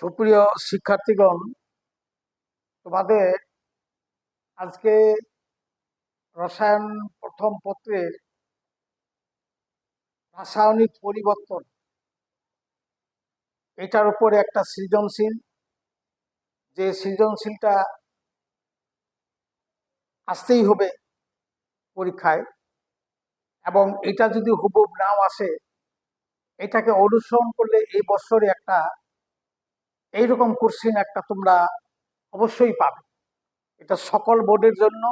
সুপ্রিয় শিক্ষার্থীগণ, তোমাদের আজকে রসায়ন প্রথম পত্রের রাসায়নিক পরিবর্তন, এটার উপরে একটা সৃজনশীল, যে সৃজনশীলটা আসতেই হবে পরীক্ষায় এবং এটা যদি হুবহুব নাও আসে, এটাকে অনুসরণ করলে এই বছরে একটা এইরকম কোশ্চিন একটা তোমরা অবশ্যই পাবে। এটা সকল বোর্ডের জন্য,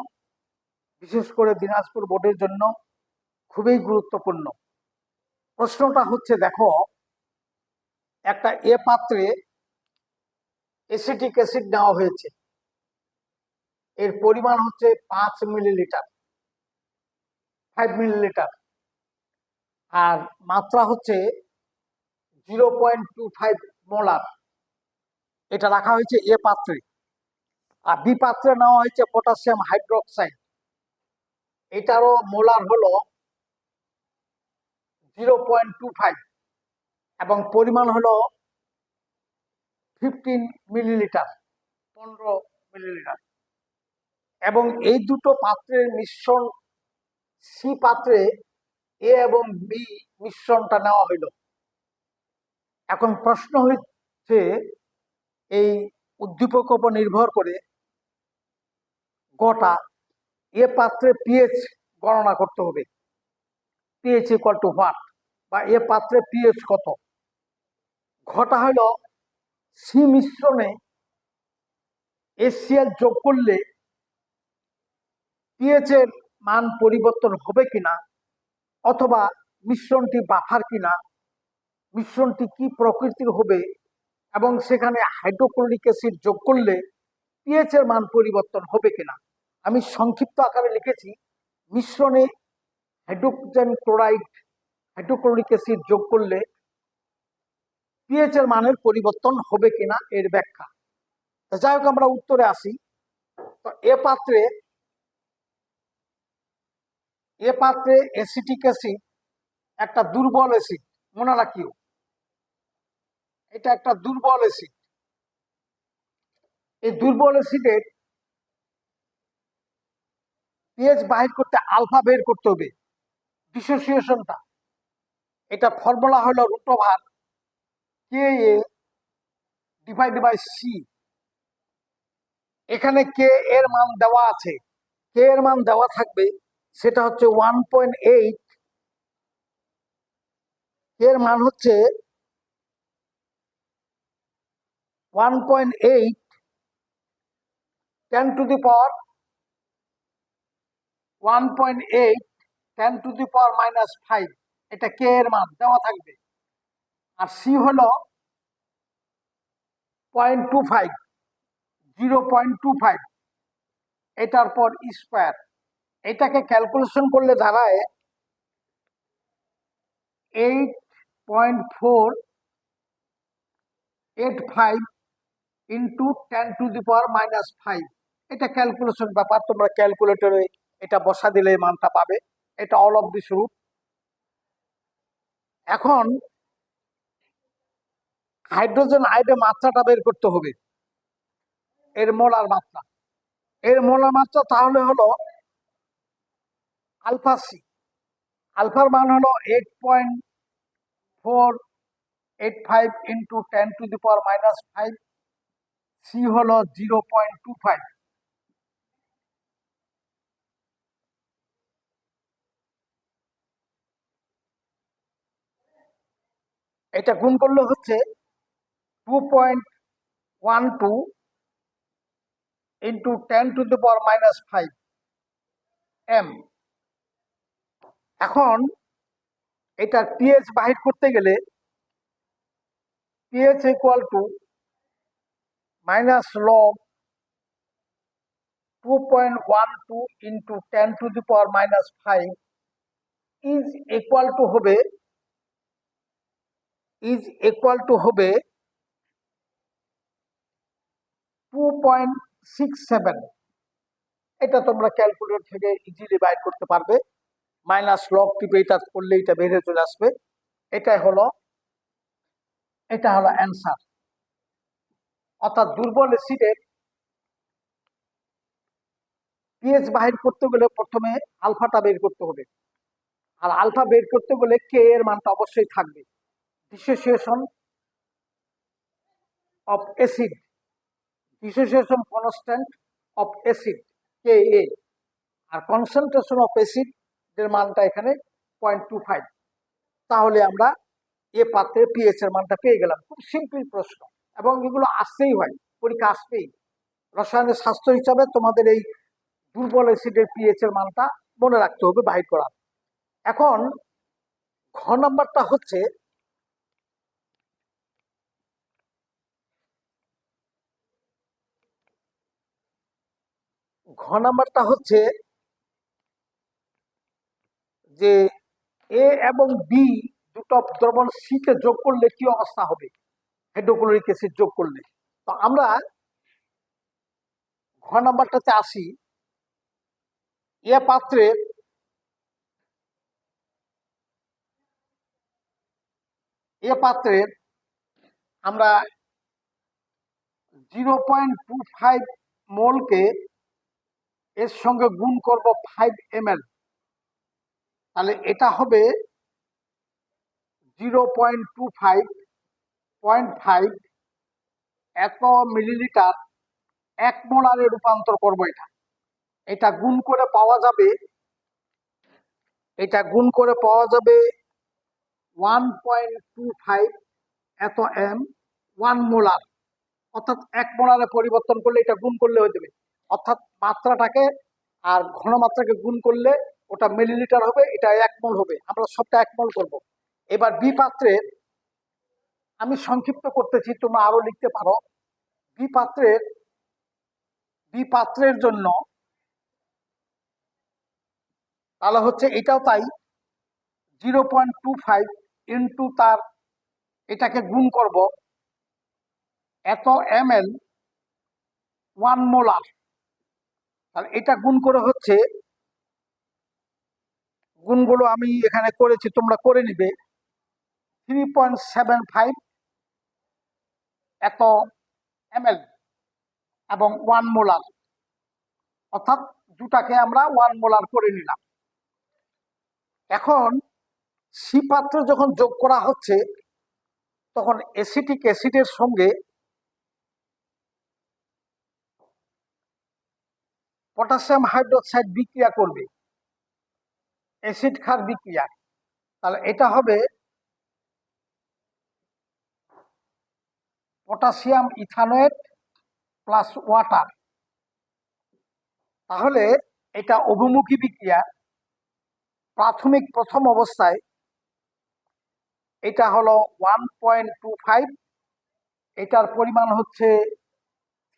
বিশেষ করে দিনাজপুর বোর্ডের জন্য খুবই গুরুত্বপূর্ণ। প্রশ্নটা হচ্ছে, দেখো, একটা এ পাত্রে এসিটিক অ্যাসিড নেওয়া হয়েছে। এর পরিমাণ হচ্ছে পাঁচ মিলিলিটার, ফাইভ মিলিলিটার। আর মাত্রা হচ্ছে zero point two five molar. এটা রাখা হয়েছে এ পাত্রে। আর বি পাত্রে নেওয়া হয়েছে পটাশিয়াম হাইড্রোক্সাইড। এটারও মোলার হলো জিরো পয়েন্ট টু ফাইভ এবং পরিমাণ হলো ফিফটিন মিলিলিটার, পনেরো মিলিলিটার। এবং এই দুটো পাত্রের মিশ্রণ, সি পাত্রে এ এবং বি মিশ্রণটা নেওয়া হইল। এখন প্রশ্ন হচ্ছে এই উদ্দীপক উপর নির্ভর করে গোটা এ পাত্রে পিএইচ গণনা করতে হবে। পিএইচ ইকুয়াল টু হোয়াট বা এ পাত্রে পিএইচ কত? ঘটা হইল সি মিশ্রণে এসিএল যোগ করলে পিএইচ এর মান পরিবর্তন হবে কিনা? অথবা মিশ্রণটি বাফার কিনা? মিশ্রণটি কি প্রকৃতির হবে? এবং সেখানে হাইড্রোক্লোরিক অ্যাসিড যোগ করলে পিএইচ এর মান পরিবর্তন হবে কিনা। আমি সংক্ষিপ্ত আকারে লিখেছি, মিশ্রণে হাইড্রোজেন ক্লোরাইড হাইড্রোক্লোরিক অ্যাসিড যোগ করলে পিএইচ এর মানের পরিবর্তন হবে কিনা এর ব্যাখ্যা। যাই হোক, আমরা উত্তরে আসি। তো এ পাত্রে এ পাত্রে অ্যাসিটিক অ্যাসিড একটা দুর্বল অ্যাসিড মনে রাখিও। এটা একটা দুর্বল অ্যাসিড এই দুর্বল অ্যাসিডের পিএইচ বাহির করতে আলফা বের করতে হবে। ডিসোসিয়েশনটা এটা ফর্মুলা হলো root over K A divide by C এখানে কে এর মান দেওয়া আছে। কে এর মান দেওয়া থাকবে, সেটা হচ্ছে ওয়ান পয়েন্ট এইট এর মান হচ্ছে one point eight ten to the power one point eight ten to the minus five এটা কে এর মান, দেওয়া থাকবে। আর সি হল point two five zero point two five এটার পর স্কোয়ার এটাকে ক্যালকুলেশন করলে দাঁড়ায় eight point four eight five into ten to the power minus five এটা ক্যালকুলেশন ব্যাপার, তোমরা ক্যালকুলেটরে এটা বসা দিলে মানটা পাবে। এটা অল অফ দিস রুট এখন হাইড্রোজেন আইডে মাত্রাটা বের করতে হবে। এর মোলার মাত্রা। এর মোলার মাত্রা তাহলে হলো আলফা সি আলফার মান হলো eight point four eight five into ten to the power minus five C হলো জিরো পয়েন্ট টু ফাইভ এটা গুণ করলে হচ্ছে two point one two into ten to the power minus five M এখন এটা পিএইচ বাহির করতে গেলে pH equal to minus log two point one two into ten to the power minus five is equal to হবে is equal to হবে two point six seven এটা তোমরা calculator থেকে ইজিলি বাইর করতে পারবে। মাইনাস লগ টিপে এটা করলে এটা বেড়ে চলে আসবে। এটাই হলো, এটা হলো অ্যান্সার অর্থাৎ দুর্বল অ্যাসিডের পিএইচ বাহির করতে গেলে প্রথমে আলফাটা বের করতে হবে। আর আলফা বের করতে গেলে কে এর মানটা অবশ্যই থাকবে। Dissociation of acid dissociation constant of acid K A R concentration of acid এর মানটা এখানে পয়েন্ট টু ফাইভ তাহলে আমরা এ পাত্রে পিএইচ এর মানটা পেয়ে গেলাম। খুব সিম্পল প্রশ্ন। এবং এগুলো আসতেই হয়, পরীক্ষা আসবেই রসায়নের স্বাস্থ্য হিসাবে তোমাদের এই দুর্বল অ্যাসিডের পিএইচ এর মানটা মনে রাখতে হবে, বাহির করার এখন ঘ নাম্বারটা হচ্ছে ঘ নাম্বারটা হচ্ছে যে এ এবং বি দুটো দ্রবণ সিতে যোগ করলে কি অবস্থা হবে? হাইড্রোক্লোরিক অ্যাসিড যোগ করলে তো আমরা ঘ নাম্বারটাতে আসি। এ পাত্রে এ পাত্রে আমরা জিরো পয়েন্ট টু ফাইভ মোলকে এর সঙ্গে গুণ করব ফাইভ এম তাহলে এটা হবে zero point two five point five এত মিলিলিটার এক মোলারে রূপান্তর করব এটা। এটা গুণ করে পাওয়া যাবে, এটা গুণ করে পাওয়া যাবে ওয়ান পয়েন্ট টু ফাইভ এত এম ওয়ান মোলার অর্থাৎ এক মোলারে পরিবর্তন করলে এটা গুণ করলে হয়ে যাবে। অর্থাৎ মাত্রাটাকে আর ঘনমাত্রাকে গুণ করলে ওটা মিলিলিটার হবে, এটা এক মোল হবে। আমরা সবটা এক মোল করব। এবার বি পাত্রে আমি সংক্ষিপ্ত করতেছি, তোমরা আরও লিখতে পারো। বি পাত্রের পাত্রের জন্য তাহলে হচ্ছে এটাও তাই, zero point two five into তার এটাকে গুণ করব। এত এম এল ওয়ান মোলার, তাহলে এটা গুণ করে হচ্ছে, গুণগুলো আমি এখানে করেছি, তোমরা করে নিবে। থ্রি পয়েন্ট সেভেন ফাইভ এত এম এবং ওয়ান মোলার অর্থাৎ দুটাকে আমরা ওয়ান মোলার করে নিলাম। এখন পাত্র যখন যোগ করা হচ্ছে, তখন এসিটিক অ্যাসিডের সঙ্গে পটাশিয়াম হাইড্রোক্সাইড বিক্রিয়া করবে। অ্যাসিড ক্ষার বিক্রিয়া। তাহলে এটা হবে পটাশিয়াম ইথানোয়েট প্লাস ওয়াটার। তাহলে এটা অভিমুখী বিক্রিয়া। প্রাথমিক প্রথম অবস্থায় এটা হলো ওয়ান পয়েন্ট টু ফাইভ, এটার পরিমাণ হচ্ছে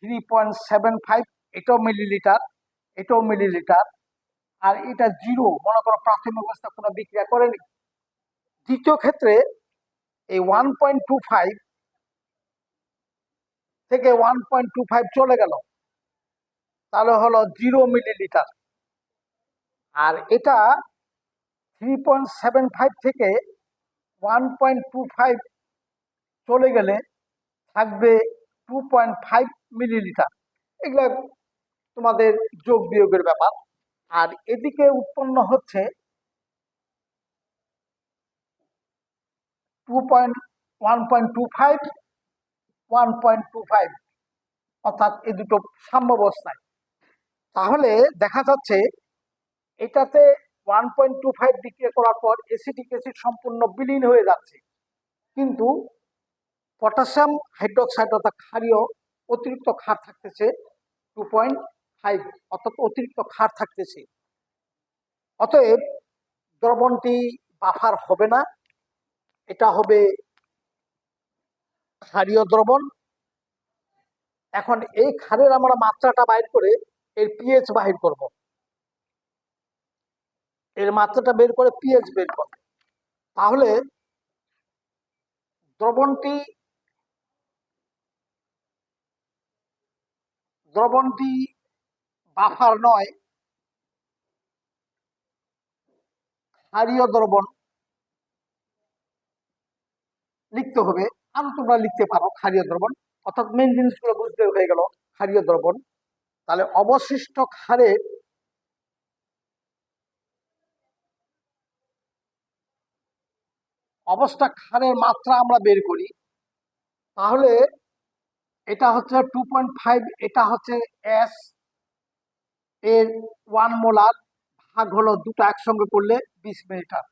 থ্রি পয়েন্ট সেভেন ফাইভ, এটাও মিলিলিটার এটাও মিলিলিটার। আর এটা জিরো, মনে করো প্রাথমিক অবস্থা কোনো বিক্রিয়া করেনি। দ্বিতীয় ক্ষেত্রে এই ওয়ান পয়েন্ট টু ফাইভ থেকে ওয়ান পয়েন্ট টু ফাইভ চলে গেল। তাহলে হলো জিরো মিলিলিটার আর এটা থ্রি পয়েন্ট সেভেন ফাইভ থেকে ওয়ান পয়েন্ট টু ফাইভ চলে গেলে থাকবে টু পয়েন্ট ফাইভ মিলিলিটার এগুলো তোমাদের যোগ বিয়োগের ব্যাপার। আর এদিকে উৎপন্ন হচ্ছে two point one point two five one point two five অর্থাৎ এই দুটো সাম্যাবস্থায় তাহলে দেখা যাচ্ছে এটাতে ওয়ান পয়েন্ট টু ফাইভ বিক্রিয়া করার পর এসিটিক অ্যাসিড সম্পূর্ণ বিলীন হয়ে যাচ্ছে। কিন্তু পটাশিয়াম হাইড্রোক্সাইড অর্থাৎ ক্ষারীয় অতিরিক্ত ক্ষার থাকতেছে টু পয়েন্ট ফাইভ অর্থাৎ অতিরিক্ত ক্ষার থাকতেছে। অতএব দ্রবণটি বাফার হবে না, এটা হবে ক্ষারীয় দ্রবণ। এখন এই ক্ষারের আমরা মাত্রাটা বাইর করে এর পিএইচ বাহির করব। এর মাত্রাটা বের করে পিএইচ বের করব। তাহলে দ্রবণটি দ্রবণটি বাফার নয়, ক্ষারীয় দ্রবণ লিখতে হবে। আরও তোমরা লিখতে পারো, ক্ষারীয় দ্রবণ। অর্থাৎ মেন জিনিসগুলো বুঝতে হয়ে গেল, ক্ষারীয় দ্রবণ। তাহলে অবশিষ্ট ক্ষারের অবস্থা ক্ষারের মাত্রা আমরা বের করি। তাহলে এটা হচ্ছে টু এটা হচ্ছে এস এর ওয়ান মোলার ভাগ হলো দুটো একসঙ্গে করলে বিশ মিলিটার।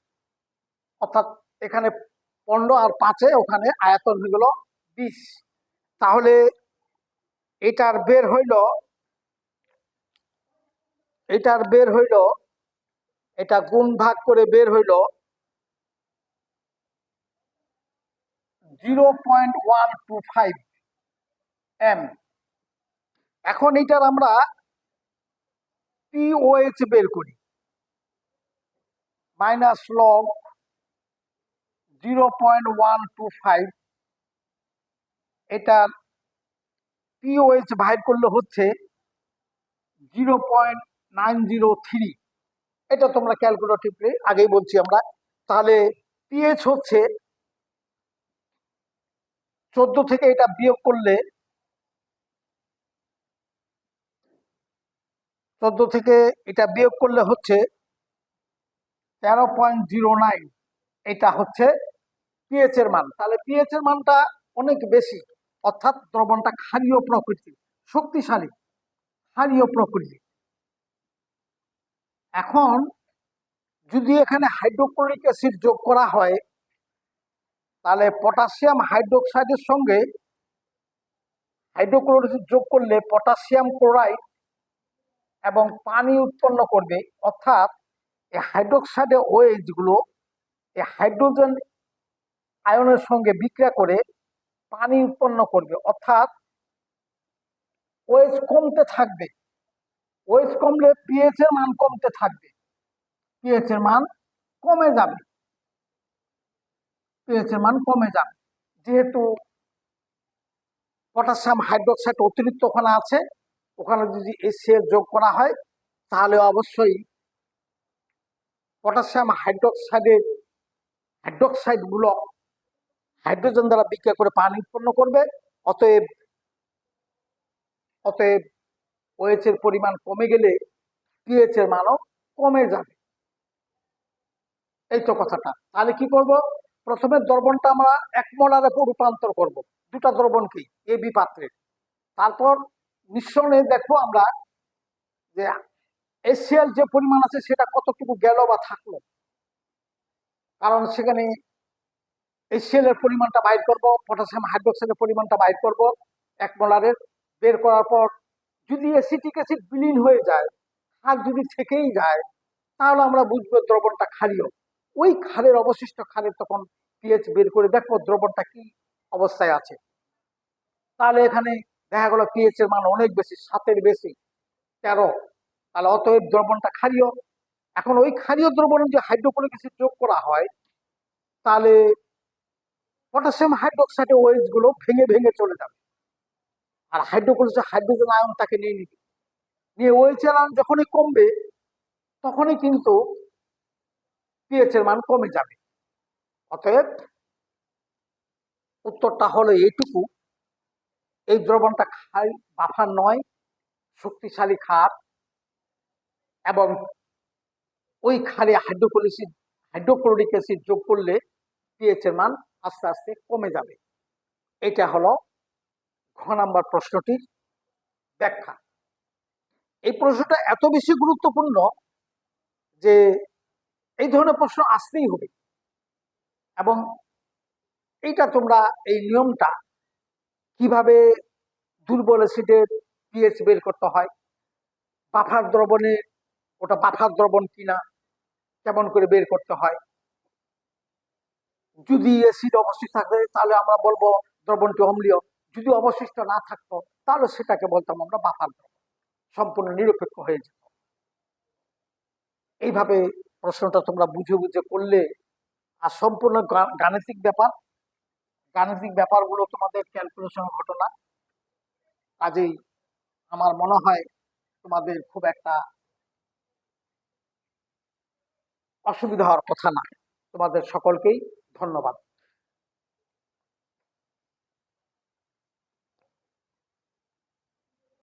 অর্থাৎ এখানে পনেরো আর পাঁচে ওখানে আয়তন হয়ে গেল বিশ। তাহলে এটার বের হইল, এটার বের হইল, এটা গুণ ভাগ করে বের হইল zero point one two five M. এখন এটার আমরা পিওএইচ বের করি, minus log zero point one two five এটার পিওএইচ বাইর করলে হচ্ছে zero point nine zero three এটা তোমরা ক্যালকুলেটিভলি আগেই বলছি আমরা। তাহলে পিএইচ হচ্ছে চোদ্দ থেকে এটা বিয়োগ করলে চোদ্দ থেকে এটা বিয়োগ করলে হচ্ছে তেরো পয়েন্ট জিরো নাইন এটা হচ্ছে পিএইচ এর মান। তাহলে পিএইচ এর মানটা অনেক বেশি, অর্থাৎ দ্রবণটা ক্ষারীয় প্রকৃতি শক্তিশালী, ক্ষারীয় প্রকৃতি এখন যদি এখানে হাইড্রোক্লোরিক অ্যাসিড যোগ করা হয়, তাহলে পটাশিয়াম হাইড্রোক্সাইডের সঙ্গে হাইড্রোক্লোরিক যোগ করলে পটাশিয়াম ক্লোরাইড এবং পানি উৎপন্ন করবে, অর্থাৎ এই হাইড্রোক্সাইডের ওয়েজগুলো এই হাইড্রোজেন আয়নের সঙ্গে বিক্রিয়া করে পানি উৎপন্ন করবে। অর্থাৎ ওয়েজ কমতে থাকবে। ওয়েজ কমলে পিএইচ এর মান কমতে থাকবে। পিএইচ এর মান কমে যাবে। পিএইচ এর মান কমে যাবে। যেহেতু পটাশিয়াম হাইড্রোক্সাইড অতিরিক্ত ওখানে আছে, ওখানে যদি এসিএল যোগ করা হয়, তাহলে অবশ্যই পটাশিয়াম হাইড্রোক্সাইডের হাইড্রোক্সাইডগুলো হাইড্রোজেন দ্বারা বিক্রিয়া করে পানি উৎপন্ন করবে, অতএব অতএব ওএইচ এর পরিমাণ কমে গেলে পিএইচ এর মানও কমে যাবে। এই তো কথাটা। তাহলে কি করব? প্রথমে দ্রবণটা আমরা এক মোলারে রূপান্তর করব। দুটা দ্রবণকেই এ বি পাত্রে তারপর মিশ্রণে দেখো আমরা যে এসিএল যে পরিমাণ আছে সেটা কতটুকু গেল বা থাকল। কারণ সেখানে এসিএল এর পরিমাণটা বাইর করব, পটাশিয়াম হাইড্রোক্সাইডের পরিমাণটা বাইর করব, এক মোলারের বের করার পর যদি অ্যাসিটিক অ্যাসিড বিলীন হয়ে যায় আর যদি থেকেই যায়, তাহলে আমরা বুঝব দ্রবণটা ক্ষারীয়। ওই ক্ষারের অবশিষ্ট ক্ষারের তখন পিএইচ বের করে দেখব দ্রবণটা কি অবস্থায় আছে। তাহলে এখানে দেখা গেল পিএইচ এর মান অনেক বেশি, সাতের বেশি, তেরো। তাহলে অতএব দ্রবণটা ক্ষারীয়। এখন ওই ক্ষারীয় দ্রবণে যে হাইড্রোক্লোরিক অ্যাসিড যোগ করা হয়, তাহলে পটাশিয়াম হাইড্রোক্সাইডের ওয়েজগুলো ভেঙে ভেঙে চলে যাবে। আর হাইড্রোক্লোরিক হাইড্রোজেন আয়ন তাকে নিয়ে নিবে। নিয়ে এর আয়ন যখনই কমবে, তখনই কিন্তু পিএইচ এর মান কমে যাবে। অতএব উত্তরটা হলো এইটুকু। এই দ্রবণটা খাই বাফার নয়, শক্তিশালী ক্ষার এবং ওই ক্ষারে হাইড্রোক্লোরিক হাইড্রোক্লোরিক অ্যাসিড যোগ করলে পিএইচ এর মান আস্তে আস্তে কমে যাবে। এটা হলো ঘ নাম্বার প্রশ্নটির ব্যাখ্যা। এই প্রশ্নটা এত বেশি গুরুত্বপূর্ণ যে এই ধরনের প্রশ্ন আসতেই হবে। এবং এইটা তোমরা এই নিয়মটা কীভাবে দুর্বল অ্যাসিডের পিএইচ বের করতে হয়, বাফার দ্রবণে, ওটা বাফার দ্রবণ কিনা কেমন করে বের করতে হয়। যদি অ্যাসিড অবশিষ্ট থাকে, তাহলে আমরা বলব দ্রবণটি অম্লীয়। যদি অবশিষ্ট না থাকতো, তাহলে সেটাকে বলতাম আমরা দ্রবণ। সম্পূর্ণ নিরপেক্ষ হয়ে যেত। এইভাবে প্রশ্নটা তোমরা বুঝে বুঝে করলে, আর সম্পূর্ণ গাণিতিক ব্যাপার, গাণিতিক ব্যাপারগুলো তোমাদের ক্যালকুলেশন ঘটনা। কাজেই আমার মনে হয় তোমাদের খুব একটা অসুবিধা হওয়ার কথা না। তোমাদের সকলকেই ধন্যবাদ।